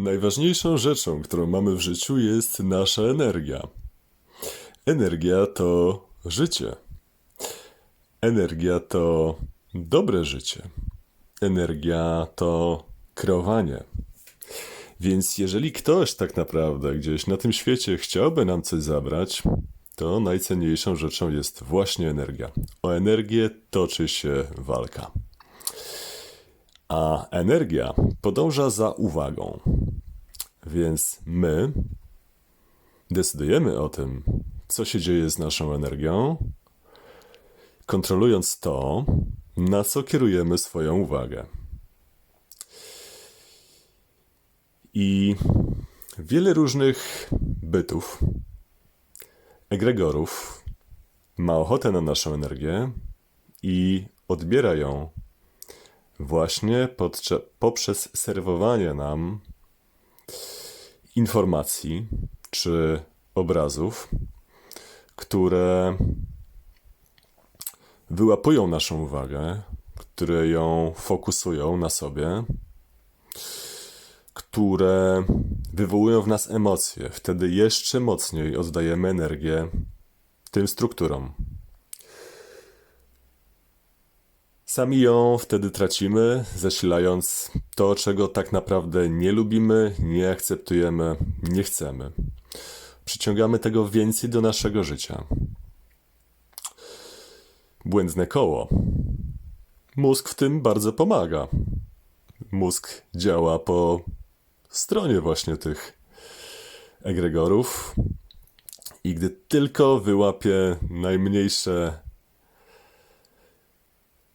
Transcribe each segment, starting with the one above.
Najważniejszą rzeczą, którą mamy w życiu, jest nasza energia. Energia to życie. Energia to dobre życie. Energia to kreowanie. Więc jeżeli ktoś tak naprawdę gdzieś na tym świecie chciałby nam coś zabrać, to najcenniejszą rzeczą jest właśnie energia. O energię toczy się walka. A energia podąża za uwagą. Więc my decydujemy o tym, co się dzieje z naszą energią, kontrolując to, na co kierujemy swoją uwagę. I wiele różnych bytów, egregorów ma ochotę na naszą energię i odbiera ją właśnie podcze- poprzez serwowanie nam informacji czy obrazów, które wyłapują naszą uwagę, które ją fokusują na sobie, które wywołują w nas emocje. Wtedy jeszcze mocniej oddajemy energię tym strukturom. Sami ją wtedy tracimy, zasilając to, czego tak naprawdę nie lubimy, nie akceptujemy, nie chcemy. Przyciągamy tego więcej do naszego życia. Błędne koło. Mózg w tym bardzo pomaga. Mózg działa po stronie właśnie tych egregorów i gdy tylko wyłapie najmniejsze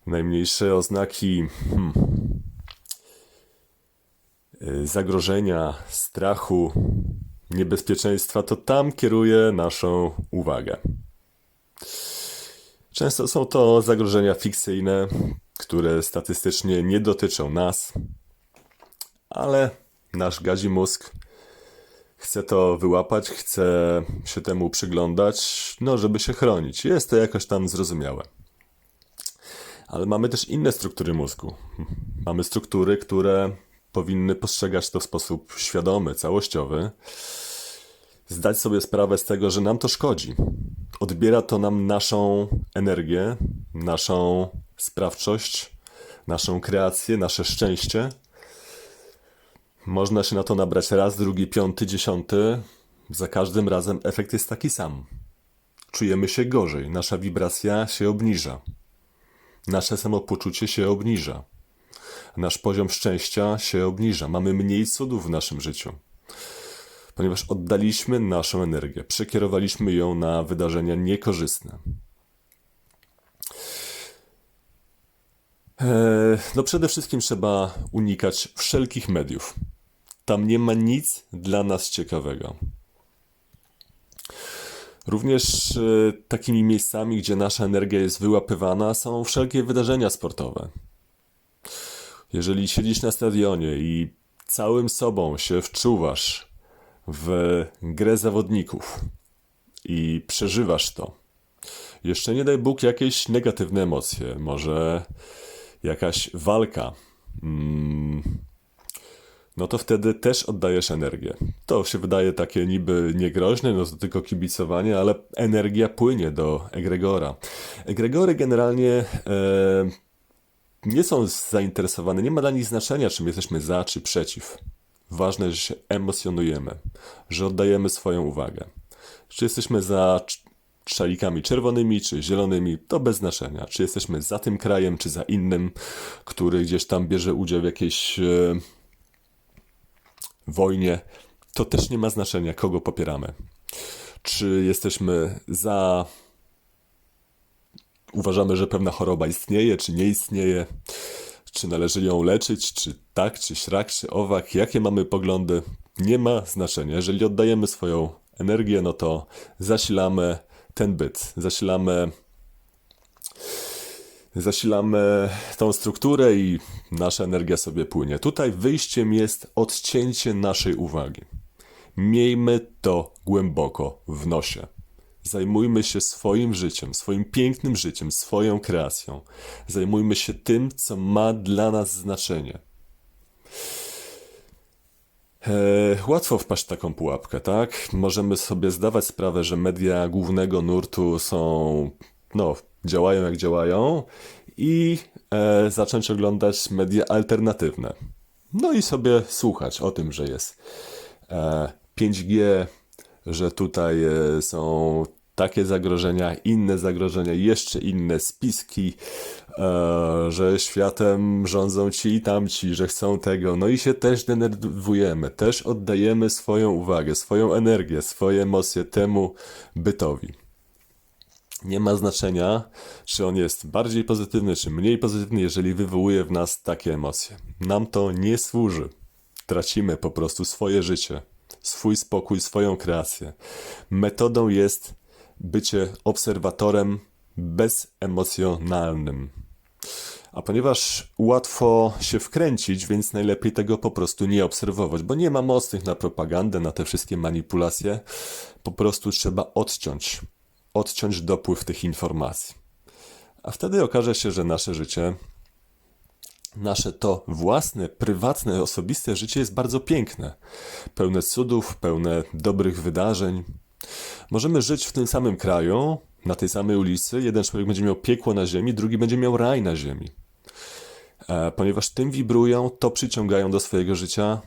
najmniejsze oznaki hmm, y, zagrożenia, strachu, niebezpieczeństwa, to tam kieruje naszą uwagę. Często są to zagrożenia fikcyjne, które statystycznie nie dotyczą nas, ale nasz gazi mózg chce to wyłapać, chce się temu przyglądać, no żeby się chronić. Jest to jakoś tam zrozumiałe. Ale mamy też inne struktury mózgu. Mamy struktury, które powinny postrzegać to w sposób świadomy, całościowy, zdać sobie sprawę z tego, że nam to szkodzi. Odbiera to nam naszą energię, naszą sprawczość, naszą kreację, nasze szczęście. Można się na to nabrać raz, drugi, piąty, dziesiąty. Za każdym razem efekt jest taki sam. Czujemy się gorzej, nasza wibracja się obniża nasze samopoczucie się obniża. Nasz poziom szczęścia się obniża. Mamy mniej cudów w naszym życiu. Ponieważ oddaliśmy naszą energię, przekierowaliśmy ją na wydarzenia niekorzystne. Eee, no przede wszystkim trzeba unikać wszelkich mediów. Tam nie ma nic dla nas ciekawego. Również e, takimi miejscami, gdzie nasza energia jest wyłapywana, są wszelkie wydarzenia sportowe. Jeżeli siedzisz na stadionie i całym sobą się wczuwasz w grę zawodników i przeżywasz to, jeszcze nie daj Bóg jakieś negatywne emocje, może jakaś walka. No to wtedy też oddajesz energię. To się wydaje takie niby niegroźne, no to tylko kibicowanie, ale energia płynie do egregora. Egregory generalnie e, nie są zainteresowane, nie ma dla nich znaczenia, czy my jesteśmy za, czy przeciw. Ważne, że się emocjonujemy, że oddajemy swoją uwagę. Czy jesteśmy za szalikami czerwonymi czy zielonymi, to bez znaczenia. Czy jesteśmy za tym krajem, czy za innym, który gdzieś tam bierze udział w jakiejś e, wojnie, to też nie ma znaczenia, kogo popieramy. Czy jesteśmy za. Uważamy, że pewna choroba istnieje, czy nie istnieje, czy należy ją leczyć, czy tak, czy śrak, czy owak, jakie mamy poglądy, nie ma znaczenia. Jeżeli oddajemy swoją energię, no to zasilamy ten byt, zasilamy zasilamy tą strukturę i nasza energia sobie płynie. Tutaj wyjściem jest odcięcie naszej uwagi. Miejmy to głęboko w nosie. Zajmujmy się swoim życiem, swoim pięknym życiem, swoją kreacją. Zajmujmy się tym, co ma dla nas znaczenie. E, łatwo wpaść w taką pułapkę, tak? Możemy sobie zdawać sprawę, że media głównego nurtu są, no, działają jak działają i e, zacząć oglądać media alternatywne. No i sobie słuchać o tym, że jest e, 5G, że tutaj e, są takie zagrożenia, inne zagrożenia, jeszcze inne spiski, e, że światem rządzą ci i tamci, że chcą tego. No i się też denerwujemy, też oddajemy swoją uwagę, swoją energię, swoje emocje temu bytowi. Nie ma znaczenia, czy on jest bardziej pozytywny, czy mniej pozytywny, jeżeli wywołuje w nas takie emocje. Nam to nie służy. Tracimy po prostu swoje życie, swój spokój, swoją kreację. Metodą jest bycie obserwatorem bezemocjonalnym. A ponieważ łatwo się wkręcić, więc najlepiej tego po prostu nie obserwować, bo nie ma mocnych na propagandę, na te wszystkie manipulacje. Po prostu trzeba odciąć, odciąć dopływ tych informacji. A wtedy okaże się, że nasze życie, nasze to własne, prywatne, osobiste życie jest bardzo piękne. Pełne cudów, pełne dobrych wydarzeń. Możemy żyć w tym samym kraju, na tej samej ulicy. Jeden człowiek będzie miał piekło na ziemi, drugi będzie miał raj na ziemi. E, ponieważ tym wibrują, to przyciągają do swojego życia,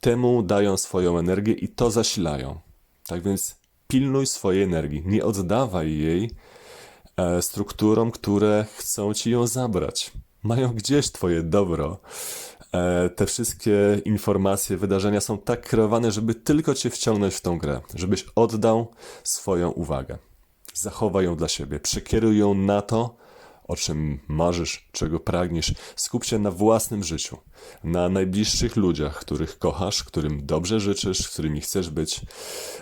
temu dają swoją energię i to zasilają. Tak więc pilnuj swojej energii, nie oddawaj jej e, strukturom, które chcą ci ją zabrać. Mają gdzieś twoje dobro. E, te wszystkie informacje, wydarzenia są tak kreowane, żeby tylko cię wciągnąć w tą grę, żebyś oddał swoją uwagę. Zachowaj ją dla siebie, przekieruj ją na to, o czym marzysz, czego pragniesz. Skup się na własnym życiu, na najbliższych ludziach, których kochasz, którym dobrze życzysz, którymi chcesz być,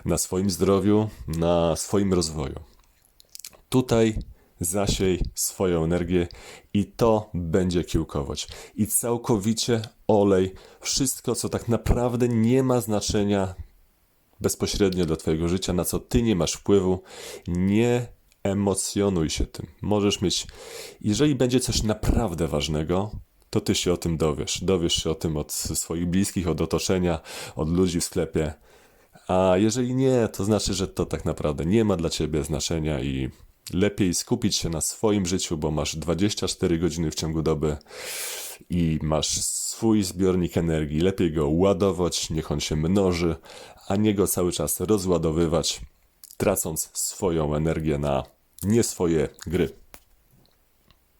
na swoim zdrowiu, na swoim rozwoju. Tutaj zasiej swoją energię i to będzie kiełkować. I całkowicie olej wszystko, co tak naprawdę nie ma znaczenia bezpośrednio dla Twojego życia, na co Ty nie masz wpływu. Nie emocjonuj się tym. Możesz mieć, jeżeli będzie coś naprawdę ważnego, to Ty się o tym dowiesz. Dowiesz się o tym od swoich bliskich, od otoczenia, od ludzi w sklepie. A jeżeli nie, to znaczy, że to tak naprawdę nie ma dla Ciebie znaczenia i lepiej skupić się na swoim życiu, bo masz 24 godziny w ciągu doby i masz swój zbiornik energii. Lepiej go ładować, niech on się mnoży, a nie go cały czas rozładowywać, tracąc swoją energię na nie swoje gry.